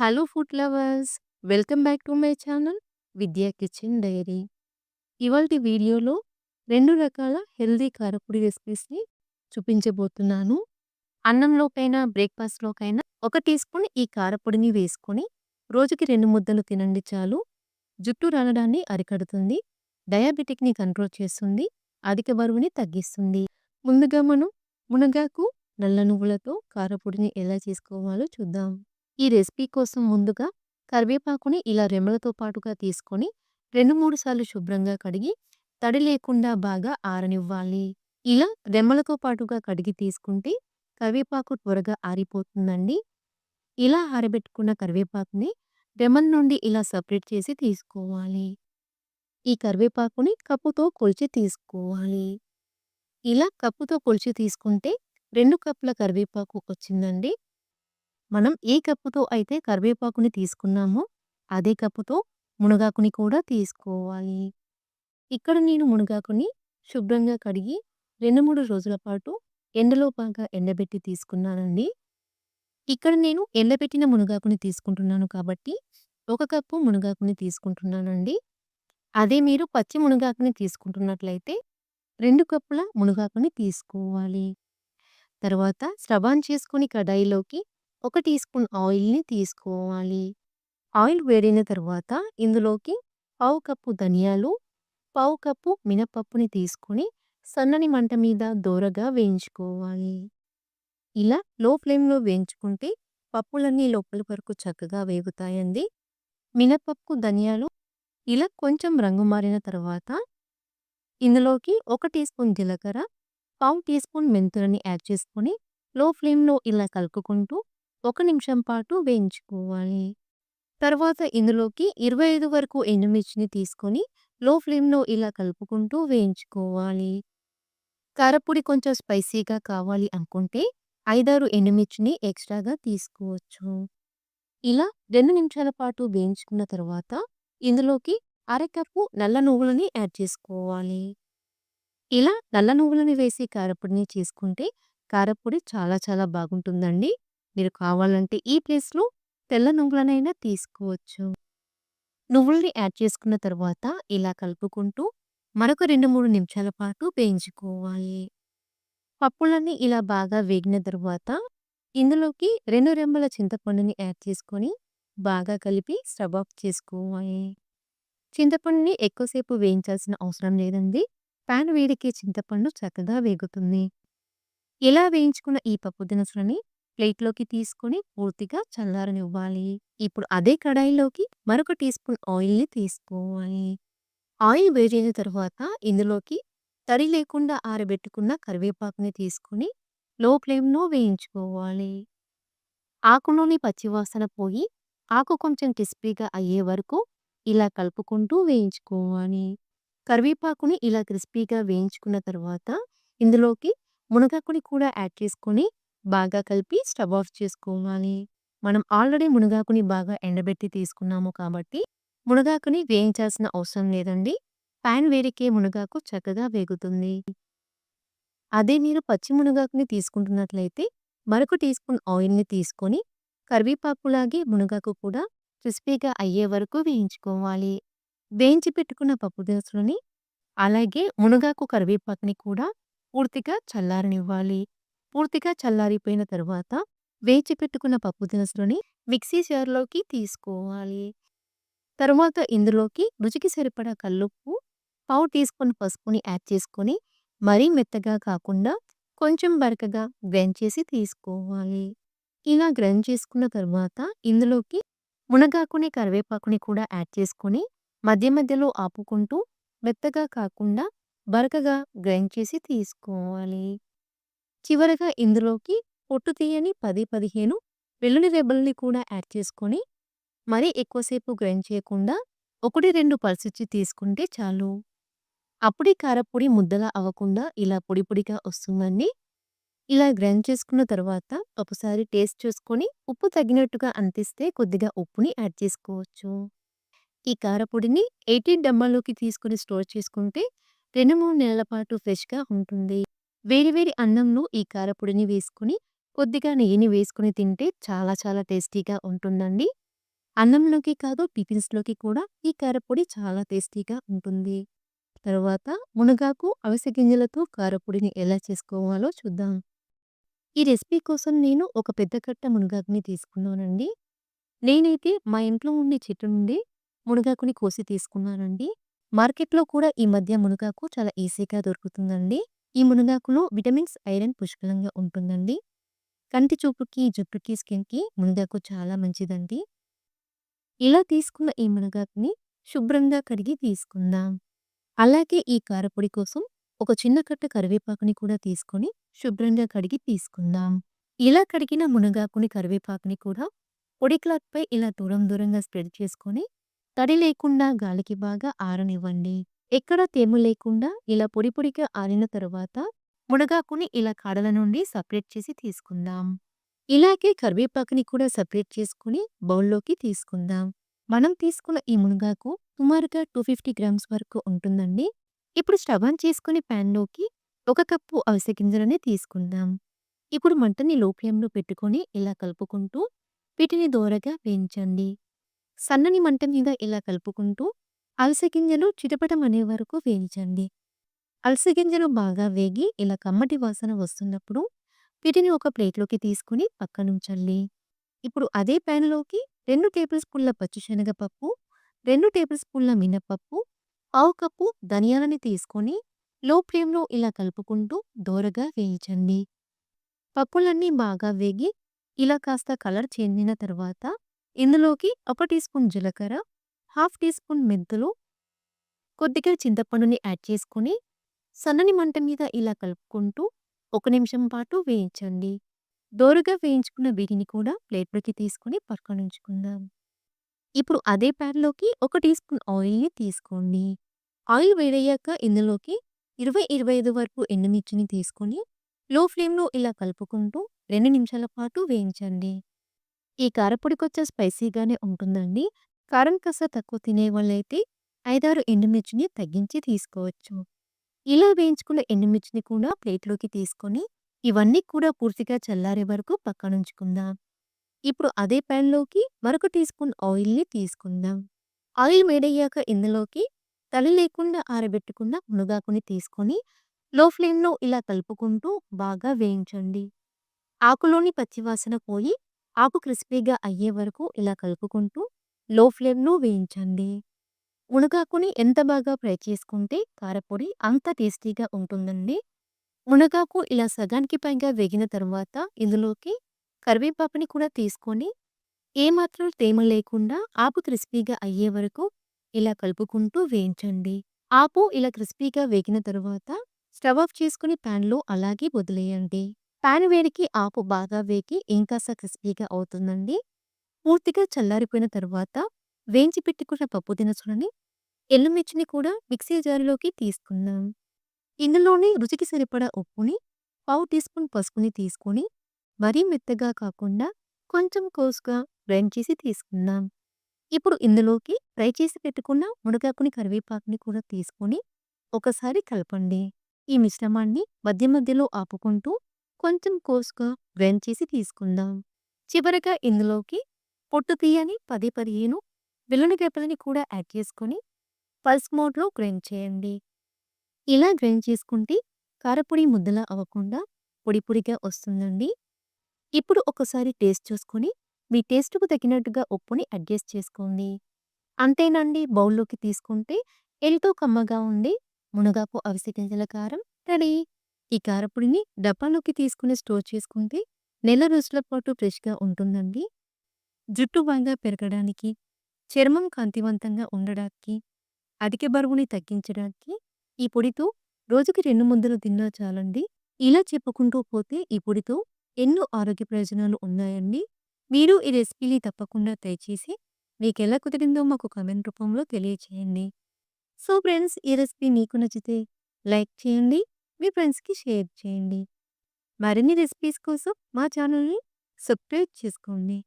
Hello food lovers welcome back to my channel Vidya kitchen diary ఇవాల్టి వీడియోలో రెండు రకాల హెల్దీ కారపొడి రెసిపీస్ని చూపించబోతున్నాను. అన్నంలోకైనా బ్రేక్ఫాస్ట్లోకైనా ఒక టీ స్పూన్ ఈ కారపొడిని వేసుకొని రోజుకి రెండు ముద్దలు తినండి చాలు. జుట్టు రాలడాన్ని అరికడుతుంది. డయాబెటిక్ని కంట్రోల్ చేస్తుంది. అధిక బరువుని తగ్గిస్తుంది. ముందుగా మనం మునగాకు నల్ల నువ్వులతో కారపొడిని ఎలా చేసుకోవాలో చూద్దాం. ఈ రెసిపీ కోసం ముందుగా కరివేపాకుని ఇలా రెమ్మలతో పాటుగా తీసుకొని రెండు మూడు సార్లు శుభ్రంగా కడిగి తడి లేకుండా బాగా ఆరనివ్వాలి. ఇలా రెమ్మలతో పాటుగా కడిగి తీసుకుంటే కరివేపాకు త్వరగా ఆరిపోతుందండి. ఇలా ఆరబెట్టుకున్న కరివేపాకుని రెమ్మల నుండి ఇలా సపరేట్ చేసి తీసుకోవాలి. ఈ కరివేపాకుని కప్పుతో కొలిచి తీసుకోవాలి. ఇలా కప్పుతో కొలిచి తీసుకుంటే రెండు కప్పుల కరివేపాకు వచ్చిందండి. మనం ఏ కప్పుతో అయితే కరివేపాకుని తీసుకున్నామో అదే కప్పుతో మునగాకుని కూడా తీసుకోవాలి. ఇక్కడ నేను మునగాకుని శుభ్రంగా కడిగి రెండు మూడు రోజుల పాటు ఎండలో బాగా ఎండబెట్టి తీసుకున్నానండి. ఇక్కడ నేను ఎండబెట్టిన మునగాకుని తీసుకుంటున్నాను కాబట్టి ఒక కప్పు మునగాకుని తీసుకుంటున్నానండి. అదే మీరు పచ్చి మునగాకుని తీసుకుంటున్నట్లయితే రెండు కప్పుల మునగాకుని తీసుకోవాలి. తర్వాత స్టవ్ చేసుకుని కడాయిలోకి ఒక టీ స్పూన్ ఆయిల్ని తీసుకోవాలి. ఆయిల్ వేడైన తర్వాత ఇందులోకి పావు కప్పు ధనియాలు పావు కప్పు మినపప్పుని తీసుకొని సన్నని మంట మీద దోరగా వేయించుకోవాలి. ఇలా లో ఫ్లేమ్లో వేయించుకుంటే పప్పులన్నీ లోపలి వరకు చక్కగా వేగుతాయండి. మినపప్పు ధనియాలు ఇలా కొంచెం రంగు మారిన తర్వాత ఇందులోకి ఒక టీ స్పూన్ జీలకర్ర పావు టీ స్పూన్ మెంతులని యాడ్ చేసుకొని లో ఫ్లేమ్లో ఇలా కలుపుకుంటూ ఒక నిమిషం పాటు వేయించుకోవాలి. తర్వాత ఇందులోకి ఇరవై ఐదు వరకు ఎండుమిర్చిని తీసుకొని లో ఫ్లేమ్లో ఇలా కలుపుకుంటూ వేయించుకోవాలి. కారపొడి కొంచెం స్పైసీగా కావాలి అనుకుంటే ఐదారు ఎండుమిర్చిని ఎక్స్ట్రాగా తీసుకోవచ్చు. ఇలా రెండు నిమిషాల పాటు వేయించుకున్న తర్వాత ఇందులోకి అరకప్పు నల్ల నువ్వులని యాడ్ చేసుకోవాలి. ఇలా నల్ల నువ్వులని వేసి కారపొడిని చేసుకుంటే కారపొడి చాలా చాలా బాగుంటుందండి. మీరు కావాలంటే ఈ ప్లేస్లో తెల్ల నువ్వులనైనా తీసుకోవచ్చు. నువ్వుల్ని యాడ్ చేసుకున్న తర్వాత ఇలా కలుపుకుంటూ మరొక రెండు మూడు నిమిషాల పాటు వేయించుకోవాలి. పప్పులన్నీ ఇలా బాగా వేగిన తర్వాత ఇందులోకి రెండు రెమ్మల చింతపండుని యాడ్ చేసుకొని బాగా కలిపి స్టవ్ ఆఫ్ చేసుకోవాలి. చింతపండుని ఎక్కువసేపు వేయించాల్సిన అవసరం లేదండి. పాన్ వేడికి చింతపండు చక్కగా వేగుతుంది. ఇలా వేయించుకున్న ఈ పప్పు దినుసులని ప్లేట్లోకి తీసుకుని పూర్తిగా చల్లారనివ్వాలి. ఇప్పుడు అదే కడాయిలోకి మరొక టీ స్పూన్ ఆయిల్ని తీసుకోవాలి. ఆయిల్ వేడిన తర్వాత ఇందులోకి తడి లేకుండా ఆరబెట్టుకున్న కరివేపాకుని తీసుకొని లో ఫ్లేమ్లో వేయించుకోవాలి. ఆకులోని పచ్చివాసన పోయి ఆకు కొంచెం క్రిస్పీగా అయ్యే వరకు ఇలా కలుపుకుంటూ వేయించుకోవాలి. కరివేపాకుని ఇలా క్రిస్పీగా వేయించుకున్న తర్వాత ఇందులోకి మునగాకుని కూడా యాడ్ చేసుకొని బాగా కలిపి స్టవ్ ఆఫ్ చేసుకోవాలి. మనం ఆల్రెడీ మునగాకుని బాగా ఎండబెట్టి తీసుకున్నాము కాబట్టి మునగాకుని వేయించాల్సిన అవసరం లేదండి. ప్యాన్ వేడికే మునగాకు చక్కగా వేగుతుంది. అదే మీరు పచ్చి మునగాకుని తీసుకుంటున్నట్లయితే మరొక టీ స్పూన్ ఆయిల్ని తీసుకొని కరివేపాకులాగే మునగాకు కూడా క్రిస్పీగా అయ్యే వరకు వేయించుకోవాలి. వేయించి పెట్టుకున్న పప్పు దినుసులని అలాగే మునగాకు కరివేపాకుని కూడా పూర్తిగా చల్లారనివ్వాలి. పూర్తిగా చల్లారిపోయిన తర్వాత వేచి పెట్టుకున్న పప్పు దినుసులని మిక్సీ జార్లోకి తీసుకోవాలి. తరువాత ఇందులోకి రుచికి సరిపడా కల్లుప్పు పావు టీ స్పూన్ పసుపుని యాడ్ చేసుకొని మరీ మెత్తగా కాకుండా కొంచెం బరకగా గ్రైండ్ చేసి తీసుకోవాలి. ఇలా గ్రైండ్ చేసుకున్న తర్వాత ఇందులోకి మునగాకుని కరివేపాకుని కూడా యాడ్ చేసుకొని మధ్య మధ్యలో ఆపుకుంటూ మెత్తగా కాకుండా బరకగా గ్రైండ్ చేసి తీసుకోవాలి. చివరగా ఇందులోకి పొట్టు తీయని పది పదిహేను వెల్లుల్లి రెబ్బల్ని కూడా యాడ్ చేసుకొని మరీ ఎక్కువసేపు గ్రైండ్ చేయకుండా ఒకటి రెండు పల్సిచ్చి తీసుకుంటే చాలు. అప్పుడే కారపొడి ముద్దలా అవ్వకుండా ఇలా పొడి పొడిగా వస్తుందండి. ఇలా గ్రైండ్ చేసుకున్న తర్వాత ఒకసారి టేస్ట్ చూసుకొని ఉప్పు తగినట్టుగా అందిస్తే కొద్దిగా ఉప్పుని యాడ్ చేసుకోవచ్చు. ఈ కారపొడిని ఎయిటీన్ డబ్బాలోకి తీసుకుని స్టోర్ చేసుకుంటే రెండు మూడు నెలల పాటు ఫ్రెష్గా ఉంటుంది. వేడి అన్నంలో ఈ కారపొడిని వేసుకుని కొద్దిగా నెయ్యిని వేసుకొని తింటే చాలా చాలా టేస్టీగా ఉంటుందండి అన్నంలోకి కాదు టిఫిన్స్‌లోకి కూడా ఈ కారపొడి చాలా టేస్టీగా ఉంటుంది. తర్వాత మునగాకు, అవిసె గింజలతో కారపొడిని ఎలా చేసుకోవాలో చూద్దాం. ఈ రెసిపీ కోసం నేను ఒక పెద్ద కట్ట మునగాకుని తీసుకున్నానండి. నేనైతే మా ఇంట్లో ఉండే చెట్టు నుండి మునగాకుని కోసి తీసుకున్నానండి. మార్కెట్‌లో కూడా ఈ మధ్య మునగాకు చాలా ఈజీగా దొరుకుతుందండి. ఈ మునగాకులో విటమిన్స్, ఐరన్ పుష్కలంగా ఉంటుందండి. కంటి చూపుకి, జుట్టుకి, స్కిన్‌కి మునగాకు చాలా మంచిదండి. ఇలా తీసుకున్న ఈ మునగాకుని శుభ్రంగా కడిగి తీసుకుందాం. అలాగే ఈ కారపొడి కోసం ఒక చిన్న కట్ట కరివేపాకుని కూడా తీసుకొని శుభ్రంగా కడిగి తీసుకుందాం. ఇలా కడిగిన మునగాకుని, కరివేపాకుని కూడా పొడి క్లాత్‌పై ఇలా దూరం దూరంగా స్ప్రెడ్ చేసుకొని తడి లేకుండా గాలికి బాగా ఆరనివ్వండి. ఎక్కడా తేమ లేకుండా ఇలా పొడి పొడిగా ఆరిన తరువాత మునగాకుని ఇలా కాడల నుండి సపరేట్ చేసి తీసుకుందాం. ఇలాగే కరివేపాకుని కూడా సపరేట్ చేసుకుని బౌల్‌లోకి తీసుకుందాం. మనం తీసుకున్న ఈ మునగాకు సుమారుగా 250 గ్రామ్స్ వరకు ఉంటుందండి. ఇప్పుడు స్టవ్ ఆన్ చేసుకొని పాన్‌లోకి ఒక కప్పు అవిసె గింజలని తీసుకుందాం. ఇప్పుడు మంటని లోప్యంలో పెట్టుకొని ఇలా కలుపుకుంటూ వీటిని దోరగా వేయించండి. సన్నని మంట మీద ఇలా కలుపుకుంటూ అవిసె చిటపటం చిటపటమనే వరకు వేయించండి. అవిసె బాగా వేగి ఇలా కమ్మటి వాసన వస్తున్నప్పుడు వీటిని ఒక ప్లేట్‌లోకి తీసుకుని పక్కనుంచండి. ఇప్పుడు అదే ప్యాన్లోకి రెండు టేబుల్ స్పూన్ల పచ్చిశనగపప్పు, రెండు టేబుల్ స్పూన్ల మినపప్పు, పావు కప్పు ధనియాలని తీసుకొని లో ఫ్లేమ్‌లో ఇలా కలుపుకుంటూ దోరగా వేయించండి. పప్పులన్నీ బాగా వేగి ఇలా కాస్త కలర్ చెందిన తర్వాత ఇందులోకి ఒక టీ స్పూన్ జీలకర్ర, హాఫ్ టీ స్పూన్ మెంతులు, కొద్దిగా చింతపండుని యాడ్ చేసుకొని సన్నని మంట మీద ఇలా కలుపుకుంటూ ఒక నిమిషం పాటు వేయించండి. దోరగా వేయించుకున్న వీటిని కూడా ప్లేట్‌లోకి తీసుకొని పక్కనుంచుకుందాం. ఇప్పుడు అదే ప్యాన్లోకి ఒక టీ స్పూన్ ఆయిల్‌ని తీసుకోండి. ఆయిల్ వేడయ్యాక ఇందులోకి 20, 25 వరకు ఎండుమిర్చిని తీసుకొని లో ఫ్లేమ్‌లో ఇలా కలుపుకుంటూ రెండు నిమిషాల పాటు వేయించండి. ఈ కారపొడి స్పైసీగానే ఉంటుందండి. కారం కాస్త తక్కువ తినే వాళ్ళైతే ఐదారు ఎండుమిర్చిని తగ్గించి తీసుకోవచ్చు. ఇలా వేయించుకున్న ఎండుమిర్చిని కూడా ప్లేట్‌లోకి తీసుకొని ఇవన్నీ కూడా పూర్తిగా చల్లారే వరకు పక్కనుంచుకుందాం. ఇప్పుడు అదే ప్యాన్లోకి మరొక టీ స్పూన్ ఆయిల్‌ని తీసుకుందాం. ఆయిల్ వేడయ్యాక ఇందులోకి తలి లేకుండా ఆరబెట్టుకున్న మునగాకుని తీసుకొని లో ఫ్లేమ్‌లో ఇలా కలుపుకుంటూ బాగా వేయించండి. ఆకులోని పచ్చివాసన పోయి ఆకు క్రిస్పీగా అయ్యే వరకు ఇలా కలుపుకుంటూ లో ఫ్లేమ్‌లో వేయించండి. మునగాకుని ఎంత బాగా ఫ్రై చేసుకుంటే కారపొడి అంత టేస్టీగా ఉంటుందండి. మునగాకు ఇలా సగానికి పైగా వేగిన తరువాత ఇందులోకి కరివేపాకుని కూడా తీసుకొని ఏమాత్రం తేమ లేకుండా ఆపు క్రిస్పీగా అయ్యే వరకు ఇలా కలుపుకుంటూ వేయించండి. ఆపు ఇలా క్రిస్పీగా వేగిన తరువాత స్టవ్ ఆఫ్ చేసుకుని ప్యాన్లో అలాగే వదిలేయండి. పాన్ వేడికి ఆపు బాగా వేగి ఇంకాస్త క్రిస్పీగా అవుతుందండి. పూర్తిగా చల్లారిపోయిన తరువాత వేయించి పెట్టుకున్న పప్పు దినుసులని, ఎల్లుమిర్చిని కూడా మిక్సీ జారులోకి తీసుకుందాం. ఇందులోనే రుచికి సరిపడా ఉప్పుని, పావు టీ స్పూన్ పసుపుని తీసుకొని మరీ మెత్తగా కాకుండా కొంచెం కోసుగా గ్రైండ్ చేసి తీసుకుందాం. ఇప్పుడు ఇందులోకి ఫ్రై చేసి పెట్టుకున్న మునగాకుని, కరివేపాకుని కూడా తీసుకొని ఒకసారి కలపండి. ఈ మిశ్రమాన్ని మధ్య మధ్యలో ఆపుకుంటూ కొంచెం కోసుగా గ్రైండ్ చేసి తీసుకుందాం. చివరగా ఇందులోకి పొట్టు తీయని 10, 15 వెల్లుల్లి రెబ్బలని కూడా యాడ్ చేసుకొని పల్స్ మోడ్‌లో గ్రైండ్ చేయండి. ఇలా గ్రైండ్ చేసుకుంటే కారపొడి ముద్దలా అవ్వకుండా పొడి పొడిగా వస్తుందండి. ఇప్పుడు ఒకసారి టేస్ట్ చూసుకొని మీ టేస్ట్‌కు తగినట్టుగా ఉప్పుని అడ్జస్ట్ చేసుకోండి. అంతేనండి బౌల్‌లోకి తీసుకుంటే ఎంతో కమ్మగా ఉండి మునగాకు, అవిసె గింజల కారం రెడీ. ఈ కారపొడిని డబ్బాలోకి తీసుకుని స్టోర్ చేసుకుంటే నెల రోజుల పాటు ఫ్రెష్‌గా ఉంటుందండి. జుట్టు బాగా పెరగడానికి, చర్మం కాంతివంతంగా ఉండడానికి, అధిక బరువుని తగ్గించడానికి ఈ పొడితో రోజుకి రెండు ముద్దలు తిన్నా చాలండి. ఇలా చెప్పుకుంటూ పోతే ఈ పొడితో ఎన్నో ఆరోగ్య ప్రయోజనాలు ఉన్నాయండి. మీరు ఈ రెసిపీని తప్పకుండా ట్రై చేసి మీకెలా కుదిరిందో మాకు కామెంట్ రూపంలో తెలియచేయండి. సో ఫ్రెండ్స్ ఈ రెసిపీ మీకు నచ్చితే లైక్ చేయండి. మీ ఫ్రెండ్స్‌కి షేర్ చేయండి. మరిన్ని రెసిపీస్ కోసం మా ఛానల్‌ని సబ్స్క్రైబ్ చేసుకోండి.